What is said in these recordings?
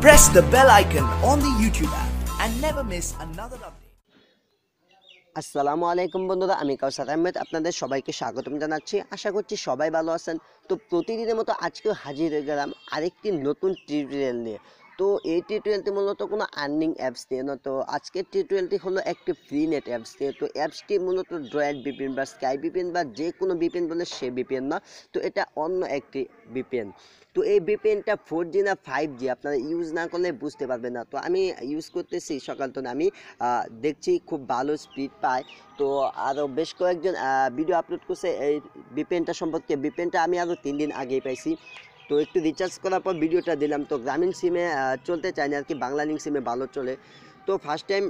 Press the bell icon on the YouTube app and never miss another update. আসসালামু আলাইকুম বন্ধুরা, আমি কাউসার আহমেদ, আপনাদের সবাইকে স্বাগতম জানাচ্ছি। আশা করছি সবাই ভালো আছেন। তো প্রতিদিনের মতো আজকে হাজির হয়ে গেলাম আরেকটি নতুন টিউটোরিয়াল নিয়ে। তো এই টিউটোরিয়ালটি মূলত কোনো আর্নিং অ্যাপস নিয়ে না। তো আজকের টিউটোরিয়ালটি হলো একটি ফ্রি নেট অ্যাপস নিয়ে তো অ্যাপসটি মূলত ড্রয়েড বিপিএন বা স্কাই বিপিএন বা যে কোনো বিপিএন বলে সে বিপিএন না। তো এটা অন্য একটি বিপিএন তো এই বিপিএনটা ফোর জি না ফাইভ জি আপনারা ইউজ না করলে বুঝতে পারবেন না। তো আমি ইউজ করতেছি সকাল তো আমি দেখছি খুব ভালো স্পিড পায়। তো আরও বেশ কয়েকজন ভিডিও আপলোড করছে। এই বিপিএনটা সম্পর্কে। বিপিএনটা আমি আরও তিন দিন আগেই পাইছি। তো একটু রিচার্জ করার পর ভিডিওটা দিলাম। তো গ্রামীণ সিমে চলতে চায় না আর কি, বাংলা লিঙ্ক সিমে ভালো চলে। তো ফার্স্ট টাইম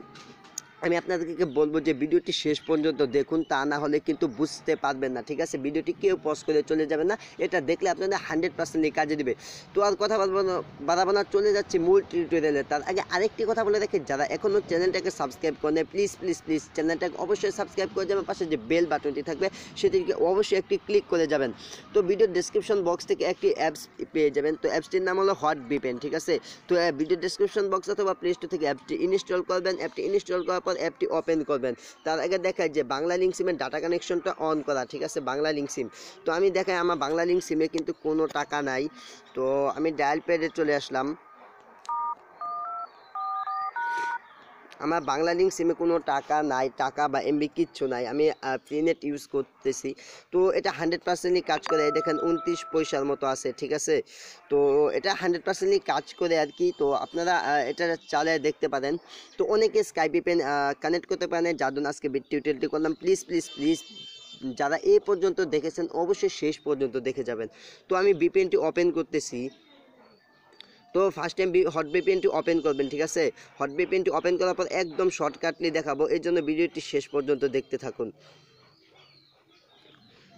আমি আপনাদেরকে বলব যে ভিডিওটি শেষ পর্যন্ত দেখুন, তা না হলে কিন্তু বুঝতে পারবেন না, ঠিক আছে? ভিডিওটি কেউ পজ করে চলে যাবে না, এটা দেখলে আপনাদের হান্ড্রেড পার্সেন্ট কাজে দেবে। তো আর কথা বলব না, বাড়াবো চলে যাচ্ছি মূল টিউটোরিয়ালে তার আগে আরেকটি কথা বলে রাখি, যারা এখনও চ্যানেলটাকে সাবস্ক্রাইব করে নেয় প্লিজ প্লিজ প্লিজ চ্যানেলটাকে অবশ্যই সাবস্ক্রাইব করে যাবেন পাশে যে বেল বাটনটি থাকবে, সেটিকে অবশ্যই একটি ক্লিক করে যাবেন। তো ভিডিও ডেসক্রিপশন বক্স থেকে একটি অ্যাপস পেয়ে যাবেন, তো অ্যাপসটির নাম হলো হট বিপেন ঠিক আছে? তো ভিডিও ডেসক্রিপশন বক্স অথবা প্লে স্টোর থেকে অ্যাপটি ইনস্টল করবেন অ্যাপটি ইনস্টল করার পর অ্যাপটি ওপেন করবেন। তার আগে দেখায় যে বাংলা লিঙ্ক সিমের ডাটা কানেকশনটা অন করা, ঠিক আছে? Banglalink SIM. তো আমি দেখাই আমার বাংলা লিঙ্ক সিমে কিন্তু কোনো টাকা নাই। তো আমি ডায়াল প্যাডে চলে আসলাম। আমার বাংলা লিঙ্ক সিমে কোনো টাকা নাই, টাকা বা এমবি কিচ্ছু নাই, আমি ফ্রি নেট ইউজ করতেছি। তো এটা হান্ড্রেড পার্সেন্টই কাজ করে দেখেন উনত্রিশ পয়সার মতো আছে, ঠিক আছে? তো এটা হান্ড্রেড পার্সেন্টই কাজ করে আর কি। তো আপনারা এটা চালিয়ে দেখতে পারেন। তো অনেকে স্কাইপি পেন কানেক্ট করতে পারেন যার জন্য আজকে টিউটোরিয়ালটি করলাম। প্লিজ প্লিজ প্লিজ যারা এ পর্যন্ত দেখেছেন, অবশ্যই শেষ পর্যন্ত দেখে যাবেন। তো আমি বিপিএনটি ওপেন করতেছি। তো ফার্স্ট টাইম হট বিপিএনটি ওপেন করবেন, ঠিক আছে? হট বিপিএনটি ওপেন করার পর একদম শর্টকাটলি দেখাবো। এর জন্য ভিডিওটি শেষ পর্যন্ত দেখতে থাকুন।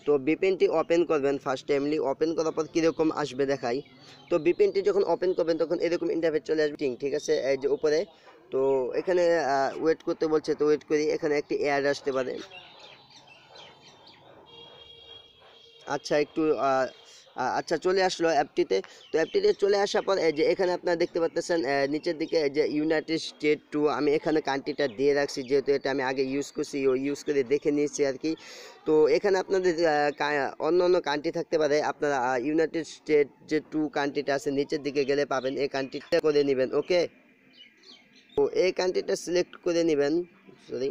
তো বিপিএনটি ওপেন করবেন ফার্স্ট টাইমলি ওপেন করার পর কীরকম আসবে দেখাই। তো বিপিএনটি যখন ওপেন করবেন, তখন এরকম ইন্টারফেস চলে আসবে, ঠিক আছে? এই যে উপরে। তো এখানে ওয়েট করতে বলছে, তো ওয়েট করি। এখানে একটি এয়ার আসতে পারে। আচ্ছা একটু আচ্ছা চলে আসলো অ্যাপটিতে তো অ্যাপটিতে চলে আসার পর যে এখানে আপনারা দেখতে পাচ্ছেন নিচের দিকে যে ইউনাইটেড স্টেট টু আমি এখানে কান্ট্রিটা দিয়ে রাখছি, যেহেতু এটা আমি আগে ইউজ করছি, ও ইউজ করে দেখে নিয়েছি আর কি। তো এখানে আপনাদের অন্য অন্য কান্ট্রি থাকতে পারে, আপনারা ইউনাইটেড স্টেট যে টু কান্ট্রিটা আছে, নিচের দিকে গেলে পাবেন, এই কান্ট্রিটা করে নেবেন ওকে তো এই কান্ট্রিটা সিলেক্ট করে নেবেন সরি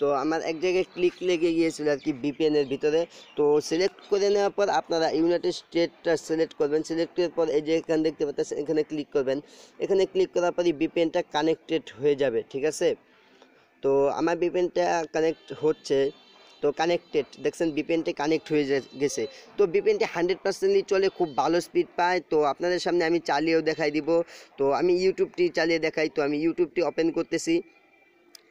তো আমার এক জায়গায় ক্লিক লেগে গিয়েছিল আর কি এর ভিতরে। তো সিলেক্ট করে নেওয়ার পর আপনারা ইউনাইটেড স্টেটটা সিলেক্ট করবেন। সিলেক্টের পর এই যে এখানে দেখতে পাচ্ছেন, এখানে ক্লিক করবেন। এখানে ক্লিক করার পরই ভিপিএনটা কানেক্টেড হয়ে যাবে, ঠিক আছে? তো আমার ভিপিএনটা কানেক্ট হচ্ছে, তো কানেক্টেড দেখছেন ভিপিএনটা কানেক্ট হয়ে গেছে। তো ভিপিএনটি হান্ড্রেড পার্সেন্টলি চলে, খুব ভালো স্পিড পায়। তো আপনাদের সামনে আমি চালিয়েও দেখাই দিব। তো আমি ইউটিউবটি চালিয়ে দেখাই। তো আমি ইউটিউবটি ওপেন করতেছি।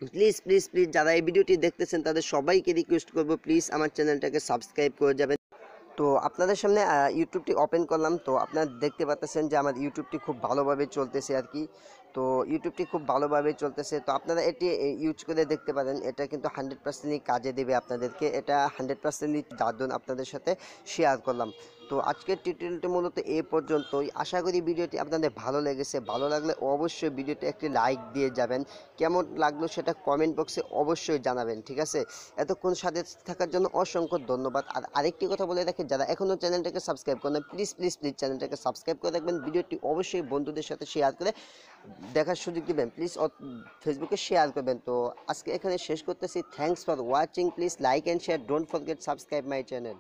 প্লিজ প্লিজ প্লিজ যারা এই ভিডিওটি দেখতেছেন, তাদের সবাইকে রিকোয়েস্ট করব প্লিজ আমার চ্যানেলটাকে সাবস্ক্রাইব করে যাবেন। তো আপনাদের সামনে ইউটিউবটি ওপেন করলাম। তো আপনারা দেখতে পাচ্ছেন যে আমার ইউটিউবটি খুব ভালোভাবে চলতেছে আর কি। তো ইউটিউবটি খুব ভালোভাবে চলতেছে। তো আপনারা এটি ইউজ করে দেখতে পারেন। এটা কিন্তু হান্ড্রেড পার্সেন্টই কাজে দেবে আপনাদেরকে। এটা হান্ড্রেড পার্সেন্টই যার জন্য আপনাদের সাথে শেয়ার করলাম। তো আজকের টিউটোরিয়ালটি মূলত এই পর্যন্তই। আশা করি ভিডিওটি আপনাদের ভালো লেগেছে। ভালো লাগলে অবশ্যই ভিডিওটি একটি লাইক দিয়ে যাবেন। কেমন লাগল সেটা কমেন্ট বক্সে অবশ্যই জানাবেন, ঠিক আছে? এতক্ষণ সাথে থাকার জন্য অসংখ্য ধন্যবাদ। আর আরেকটি কথা বলে রাখি, যারা এখনও চ্যানেলটাকে সাবস্ক্রাইব করেন প্লিজ প্লিজ প্লিজ চ্যানেলটাকে সাবস্ক্রাইব করে রাখবেন। ভিডিওটি অবশ্যই বন্ধুদের সাথে শেয়ার করে দেখার সুযোগ দিবেন। প্লিজ ফেসবুকে শেয়ার করবেন। তো আজকে এখানে শেষ করতেছি। Thanks for watching please like and share don't forget subscribe my channel